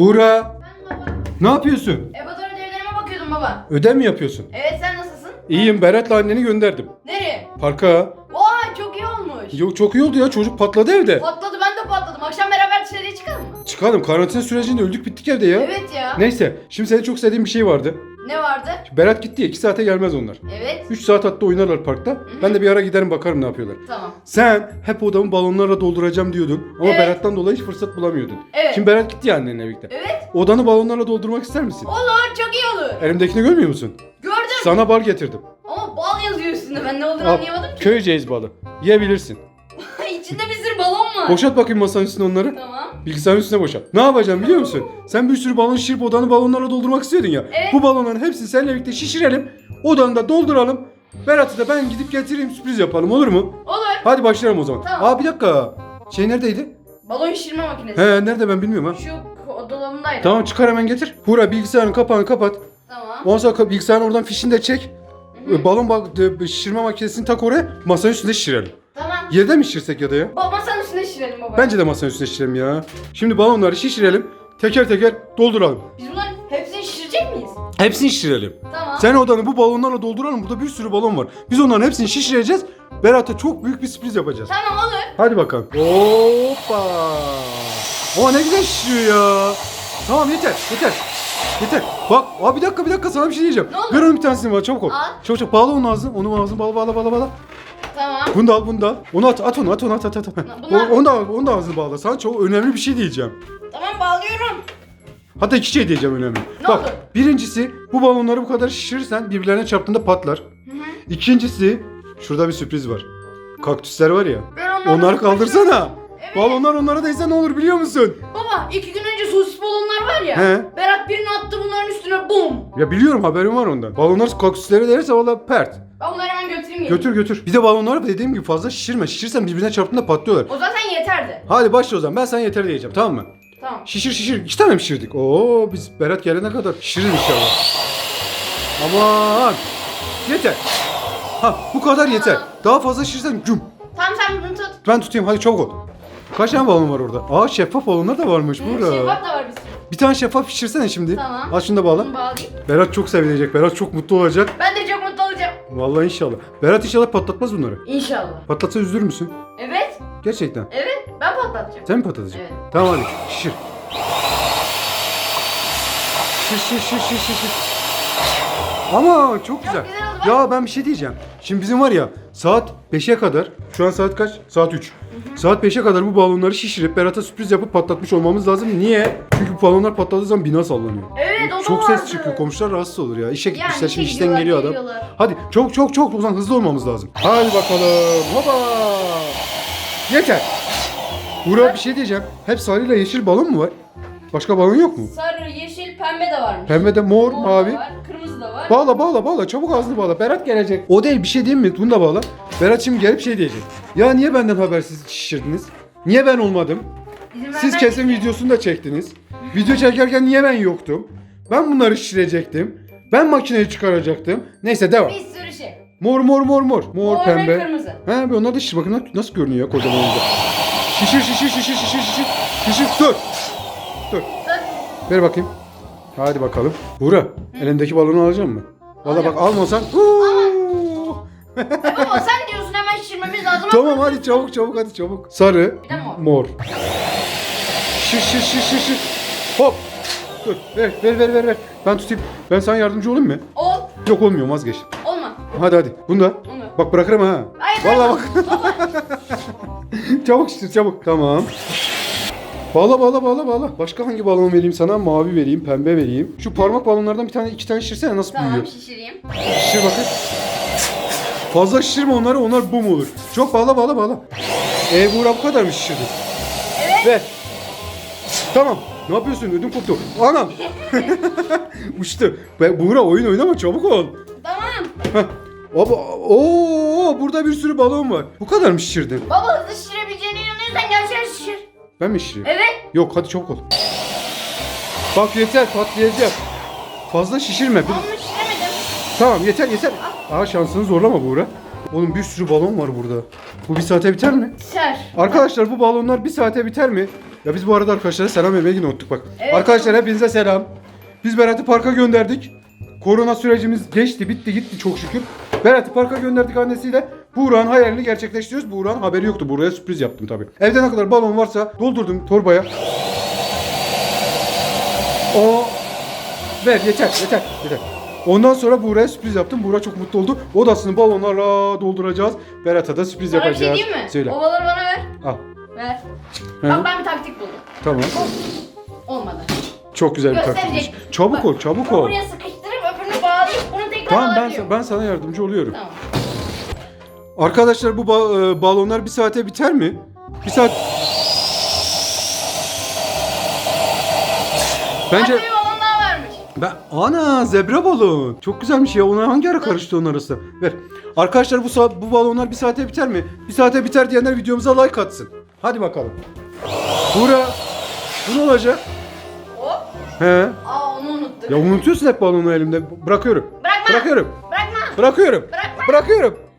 Buğra ne yapıyorsun? Ebatör ödevlerime bakıyordum baba. Ödev mi yapıyorsun? Evet sen nasılsın? İyiyim Berat'la anneni gönderdim. Nereye? Parka. Vay çok iyi olmuş. Yok çok iyi oldu ya çocuk patladı evde. Patladı ben de patladım. Akşam beraber dışarıya çıkalım mı? Çıkalım karantina sürecinde öldük bittik evde ya. Evet ya. Neyse şimdi senin çok sevdiğin bir şey vardı. Ne vardı? Berat gitti ya 2 saate gelmez onlar. Evet. 3 saat hatta oynarlar parkta. Ben de bir ara giderim bakarım ne yapıyorlar. Tamam. Sen hep odamı balonlarla dolduracağım diyordun. Ama Evet. Berat'tan dolayı hiç fırsat bulamıyordun. Evet. Şimdi Berat gitti ya annenle birlikte. Evet. Odanı balonlarla doldurmak ister misin? Olur çok iyi olur. Elimdekini görmüyor musun? Gördüm. Sana bal getirdim. Ama bal yazıyor üstünde. Ben ne olduğunu Al, anlayamadım ki. köy ceviz balı. Yiyebilirsin. İçinde balon var. Boşalt bakayım masanın üstüne onları. Tamam. Bilgisayarın üstüne boşalt. Ne yapacağım biliyor musun? Sen bir sürü balon şişirip odanı balonlarla doldurmak istiyordun ya. Evet. Bu balonların hepsini seninle birlikte şişirelim. Odanı da dolduralım. Berat'ı da ben gidip getireyim sürpriz yapalım olur mu? Olur. Hadi başlayalım o zaman. Tamam. Aa bir dakika. Şey neredeydi? Balon şişirme makinesi. He nerede ben bilmiyorum ha. Şu dolabındaydı. Tamam çıkar hemen getir. Hura bilgisayarın kapağını kapat. Tamam. Ondan sonra bilgisayarın oradan fişini de çek. Ee, Balon bak şişirme makinesini tak oraya. Masanın üstünde şişirelim. Tamam. Yerde mi şişirsek ya da ya? Ba masanın üstüne şişirelim baba. Bence de masanın üstüne şişirelim ya. Şimdi balonları şişirelim. Teker teker dolduralım. Biz bunların hepsini şişirecek miyiz? Hepsini şişirelim. Tamam. Sen odanı bu balonlarla dolduralım. Burada bir sürü balon var. Biz onların hepsini şişireceğiz. Berat'a çok büyük bir sürpriz yapacağız. Tamam olur. Hadi bakalım. Hoppa. Ama ne güzel şişiyor ya. Tamam yeter yeter. Yeter. Bak abi bir dakika bir dakika sana bir şey diyeceğim. Ne oldu? Ver onun bir tanesini bana çabuk ol. Al. Çabuk çabuk bağla onu ağzını. Onu ağzını bağla bağla bağla bağla. Tamam. Bunu da al bunu da al. Onu at at onu at onu at at. at. Bunu al. O- onu da onu da ağzını bağla. Sana çok önemli bir şey diyeceğim. Tamam bağlıyorum. Hatta iki şey diyeceğim önemli. Ne Bak oldu? birincisi bu balonları bu kadar şişirirsen birbirlerine çarptığında patlar. Hı hı. İkincisi şurada bir sürpriz var. Kaktüsler var ya. Ben onları Onları kaldırsana. Evet. Balonlar onlara değse ne olur biliyor musun? Baba iki gün önce sosis balonlar var ya. He. Berat birini attı bunların üstüne bum. Ya biliyorum haberim var ondan. Balonlar kaktüslere değerse valla pert. Ben bunları hemen gelin. Götür götür. Bir de balonları dediğim gibi fazla şişirme. Şişirsen birbirine çarptığında patlıyorlar. O zaten yeterdi. Hadi başla o zaman. Ben sana yeter diyeceğim tamam mı? Tamam. Şişir şişir. İki tane mi şişirdik? Oo biz Berat gelene kadar şişiririz inşallah. Aman. Yeter. Ha bu kadar yeter. Daha fazla şişirsen güm. Tamam sen bunu tut. Ben tutayım hadi çabuk ol. Kaç tane balon var orada? Aa şeffaf balonlar da varmış Hı, burada. Şeffaf da var bir sürü. Bir tane şeffaf pişirsene şimdi. Tamam. Al şunu da bağla. Bunu bağlayayım. Berat çok sevinecek. Berat çok mutlu olacak. Ben de. Vallahi inşallah. Berat inşallah patlatmaz bunları. İnşallah. Patlatsa üzülür müsün? Evet. Gerçekten. Evet. Ben patlatacağım. Sen mi patlatacaksın? Evet. Tamam hadi şişir. Şişir şişir şişir şişir. Ama çok güzel. güzel oldu. Ya ben bir şey diyeceğim. Şimdi bizim var ya saat 5'e kadar şu an saat kaç? Saat 3. Saat 5'e kadar bu balonları şişirip Berat'a sürpriz yapıp patlatmış olmamız lazım. Niye? Çünkü bu balonlar patladığı zaman bina sallanıyor. Evet o da Çok vardı. ses çıkıyor. Komşular rahatsız olur ya. İşe gitmişler işe şimdi işten gidiyorlar, geliyor adam. geliyorlar. Hadi çok çok çok o zaman hızlı olmamız lazım. Hadi bakalım. Hopa. Yeter. Burak bir şey diyeceğim. Hep sarıyla yeşil balon mu var? Başka balon yok mu? Sarı, yeşil, pembe de varmış. Pembe de mor, Mor da mavi. var. Bağla bağla bağla çabuk ağzını bağla. Berat gelecek. O değil bir şey diyeyim mi? Bunu da bağla. Berat şimdi gelip şey diyecek. Ya niye benden habersiz şişirdiniz? Niye ben olmadım? İzin Siz kesin videosunu da çektiniz. Video çekerken niye ben yoktum? Ben bunları şişirecektim. Ben makineyi çıkaracaktım. Neyse devam. Bir sürü şey. Mor mor mor mor. Mor, Mor ve pembe. kırmızı. He bir onlar da şişir. Bakın nasıl- nasıl görünüyor ya kocaman olunca. Şişir şişir şişir şişir şişir. Şişir dur. Dur. Dur. Ver bakayım. Hadi bakalım. Buğra elindeki balonu alacak mı? Valla bak almasan. Huu! Baba sen diyorsun hemen şişirmemiz lazım. tamam ama- hadi çabuk çabuk hadi çabuk. Sarı. Bir de mor. Mor. Şiş şiş şiş. Hop. Dur ver ver ver ver ver. Ben tutayım. Ben sana yardımcı olayım mı? Ol. Yok olmuyor vazgeç. Olma. Hadi hadi. Bunu da. Onu. Bak bırakırım ha. Hayır, Vallahi bak. çabuk şişir çabuk. Tamam. Bağla bağla bağla bağla. Başka hangi balon vereyim sana? Mavi vereyim, pembe vereyim. Şu parmak balonlardan bir tane iki tane şişirsene nasıl Tamam büyüyor? şişireyim. Şişir bakın. Fazla şişirme onları, onlar bum olur. Çok bağla bağla bağla. Ee Buğra bu kadar mı şişirdin? Evet. Ver. Tamam. Ne yapıyorsun? Ödüm koptu. Anam. Uçtu. Be, Buğra oyun oynama çabuk ol. Tamam. Heh. Baba, oo, burada bir sürü balon var. Bu kadar mı şişirdin? Baba hızlı şişirebileceğine inanıyorsan gel şöyle şişir. Ben mi şişireyim? Evet. Yok hadi çabuk ol. Bak yeter patlayacak. Fazla şişirme. Bir- Onu şişiremedim. Tamam yeter yeter. Aa şansını zorlama Buğra. Oğlum bir sürü balon var burada. Bu bir saate biter mi? Ser. Arkadaşlar bu balonlar bir saate biter mi? Ya biz bu arada arkadaşlara selam vermeyi yine unuttuk bak. Evet. Arkadaşlar hepinize selam. Biz Berat'ı parka gönderdik. Korona sürecimiz geçti, bitti, gitti çok şükür. Berat'ı parka gönderdik annesiyle. Buğra'nın hayalini gerçekleştiriyoruz. Buğra'nın haberi yoktu. Buğra'ya sürpriz yaptım tabii. Evde ne kadar balon varsa doldurdum torbaya. O ver yeter yeter yeter. Ondan sonra Buğra'ya sürpriz yaptım. Buğra çok mutlu oldu. Odasını balonlarla dolduracağız. Berat'a da sürpriz Sana bir yapacağız. şey diyeyim mi? Söyle. Ovaları bana ver. Al. Ver. Hı. Bak ben bir taktik buldum. Tamam. Olmadı. Çok güzel bir Gösterecek. taktikmiş. Çabuk Bak, ol, çabuk ol. Buraya sıkıştırıp öbürünü bağlayıp bunu tekrar Tamam ben, alabiliyorum. ben sana yardımcı oluyorum. Tamam. Arkadaşlar bu ba- e, balonlar bir saate biter mi? Bir saat... Bence... Bence... bir balon daha varmış. Ben... Ana zebra balon. Çok güzelmiş ya. Ona hangi ara karıştı onun arasında? Ver. Arkadaşlar bu saat bu balonlar bir saate biter mi? Bir saate biter diyenler videomuza like atsın. Hadi bakalım. Bura. Bu ne olacak? Hop. He. Aa onu unuttuk. Ya unutuyorsun hep balonu elimde. Bırakıyorum. Bırakma. Bırakıyorum. Bırakma. Bırakıyorum. Bırakma. Bırakıyorum.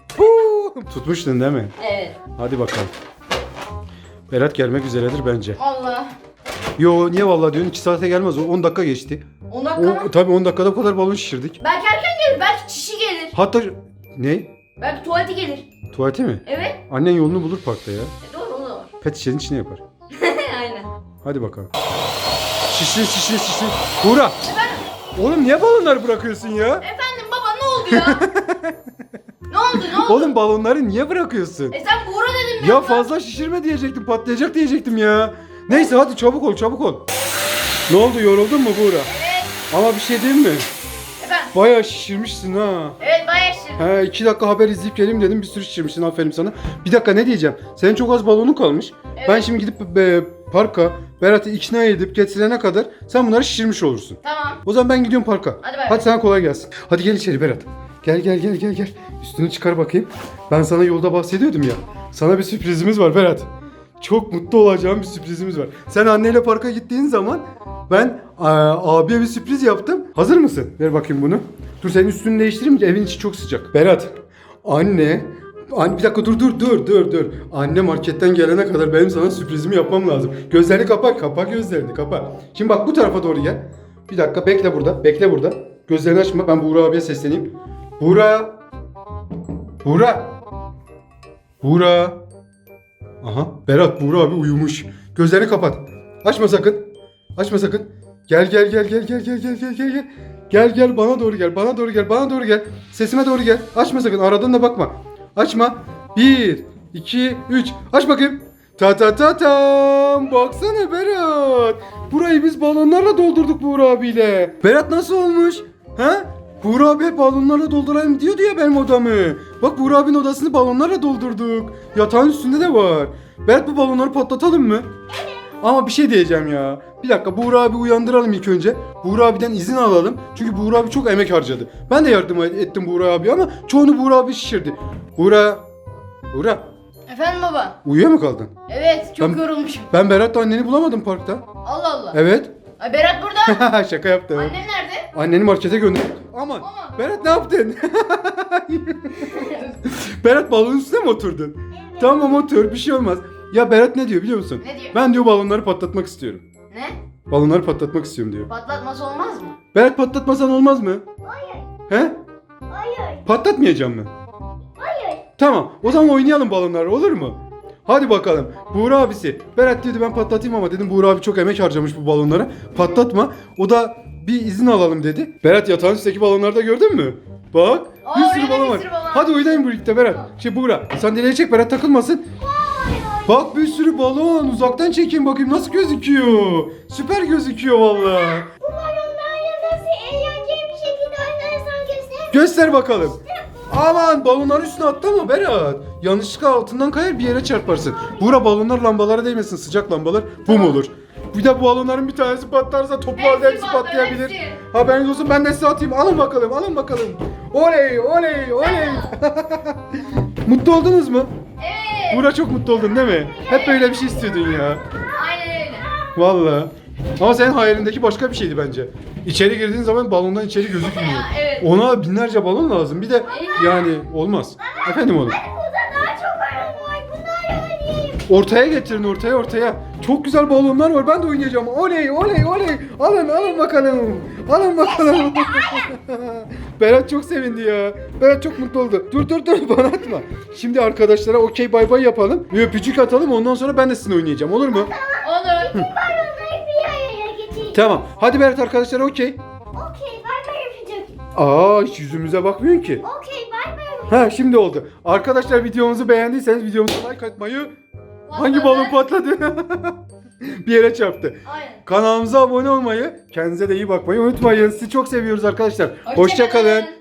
Tutmuştun değil mi? Evet. Hadi bakalım. Berat gelmek üzeredir bence. Allah. Yo niye vallahi diyorsun 2 saate gelmez o 10 dakika geçti. 10 dakika? O tabii 10 dakikada bu kadar balon şişirdik. Belki erken gelir. Belki çişi gelir. Hatta ne? Belki tuvaleti gelir. Tuvalete mi? Evet. Annen yolunu bulur parkta ya. E doğru o da var. Pet şişenin içine yapar. Aynen. Hadi bakalım. Şişir şişir şişir. Buğra. Efendim, Oğlum niye balonları bırakıyorsun ya? efendim baba ne oldu ya? Oğlum balonları niye bırakıyorsun? E sen Buğra dedin Ya fazla şişirme diyecektim patlayacak diyecektim ya. Neyse hadi çabuk ol çabuk ol. Ne oldu yoruldun mu Buğra? Evet. Ama bir şey diyeyim mi? Efendim. Bayağı şişirmişsin ha. Evet bayağı şişirdim. He iki dakika haber izleyip geleyim dedim bir sürü şişirmişsin aferin sana. Bir dakika ne diyeceğim? Senin çok az balonun kalmış. Evet. Ben şimdi gidip e, parka Berat'ı ikna edip getirene kadar sen bunları şişirmiş olursun. Tamam. O zaman ben gidiyorum parka. Hadi bay bay. Hadi sana kolay gelsin. Hadi gel içeri Berat. Gel gel gel gel gel. Üstünü çıkar bakayım. Ben sana yolda bahsediyordum ya. Sana bir sürprizimiz var Berat. Çok mutlu olacağım bir sürprizimiz var. Sen anneyle parka gittiğin zaman ben a, abiye bir sürpriz yaptım. Hazır mısın? Ver bakayım bunu. Dur senin üstünü değiştireyim ki evin içi çok sıcak. Berat. Anne Anne bir dakika dur dur dur dur dur. Anne marketten gelene kadar benim sana sürprizimi yapmam lazım. Gözlerini kapa, kapa gözlerini kapa. Şimdi bak bu tarafa doğru gel. Bir dakika bekle burada, bekle burada. Gözlerini açma. Ben Buğra abiye sesleneyim. Buğra. Buğra. Buğra. Aha. Berat Buğra abi uyumuş. Gözlerini kapat. Açma sakın. Açma sakın. Gel gel gel gel gel gel gel gel gel gel. Gel gel bana doğru gel. Bana doğru gel. Bana doğru gel. Sesime doğru gel. Açma sakın. Aradan da bakma. Açma. Bir, iki, üç. Aç bakayım. Ta ta ta tam. Baksana Berat. Burayı biz balonlarla doldurduk Buğra abiyle. Berat nasıl olmuş? Ha? Buğra abi balonlarla doldurayım diyordu ya benim odamı. Bak Buğra abinin odasını balonlarla doldurduk. Yatağın üstünde de var. Berat bu balonları patlatalım mı? Ama bir şey diyeceğim ya. Bir dakika Buğra abi uyandıralım ilk önce. Buğra abiden izin alalım. Çünkü Buğra abi çok emek harcadı. Ben de yardım ettim Buğra abi ama çoğunu Buğra abi şişirdi. Buğra... Buğra Efendim baba. uyuyor mu kaldın? Evet çok Ben- yorulmuşum. Ben Berat'la anneni bulamadım parkta. Allah Allah. Evet. Ay Berat burada. Şaka yaptım. Annem nerede? Anneni markete gönder. Aman. Aman. Berat ne yaptın? Berat balonun üstüne mi oturdun? Tamam otur bir şey olmaz. Ya Berat ne diyor biliyor musun? Ne diyor? Ben diyor balonları patlatmak istiyorum. Ne? Balonları patlatmak istiyorum diyor. Patlatması olmaz mı? Berat patlatmasan olmaz mı? Hayır, He? hayır, Patlatmayacağım mı? hayır. Tamam. O zaman oynayalım balonları olur mu? Hadi bakalım. Buğra abisi. Berat diyordu ben patlatayım ama dedim Buğra abi çok emek harcamış bu balonlara. Patlatma. O da bir izin alalım dedi. Berat yatağın üstteki balonları da gördün mü? Bak. Aa, bir sürü balon bir var. sürü balon. Hadi oynayın birlikte Berat. Şey Buğra sen dileğe çek Berat takılmasın. Bak bir sürü balon. Uzaktan çekeyim bakayım nasıl gözüküyor. Süper gözüküyor vallahi. Bu balonlarla nasıl eğlenceli bir şekilde oynarsan göster. Göster bakalım. Aman balonlar üstüne atlama Berat. Yanlışlıkla altından kayar bir yere çarparsın. Bura balonlar lambalara değmesin sıcak lambalar. Bum olur. Bir de bu balonların bir tanesi patlarsa toplu halde Hepsi patlar, patlayabilir. hepsi. Haberiniz olsun ben de size atayım. Alın bakalım alın bakalım. Oley oley oley. mutlu oldunuz mu? Evet. Bura çok mutlu oldun değil mi? Hep böyle bir şey istiyordun ya. Aynen öyle. Vallahi. Ama senin hayalindeki başka bir şeydi bence. İçeri girdiğin zaman balondan içeri gözükmüyor. Evet. Ona binlerce balon lazım. Bir de yani olmaz. Efendim oğlum. Burada daha çok balon var. Ortaya getirin ortaya ortaya. Çok güzel balonlar var. Ben de oynayacağım. Oley oley oley. Alın alın bakalım. Alın bakalım. Berat çok sevindi ya. Berat çok mutlu oldu. Dur dur dur bana atma. Şimdi arkadaşlara okey bay bay yapalım. Bir öpücük atalım. Ondan sonra ben de sizinle oynayacağım. Olur mu? Olur. Tamam. Hadi Berat arkadaşlara okey. Okey bay bay öpücük. Aa hiç yüzümüze bakmıyorsun ki. Okey bay bay. Ha şimdi oldu. Arkadaşlar videomuzu beğendiyseniz videomuza like atmayı hangi balon patladı? bir yere çarptı. Aynen. Kanalımıza abone olmayı, kendinize de iyi bakmayı unutmayın. Sizi çok seviyoruz arkadaşlar. Hoşça Hoşça kalın.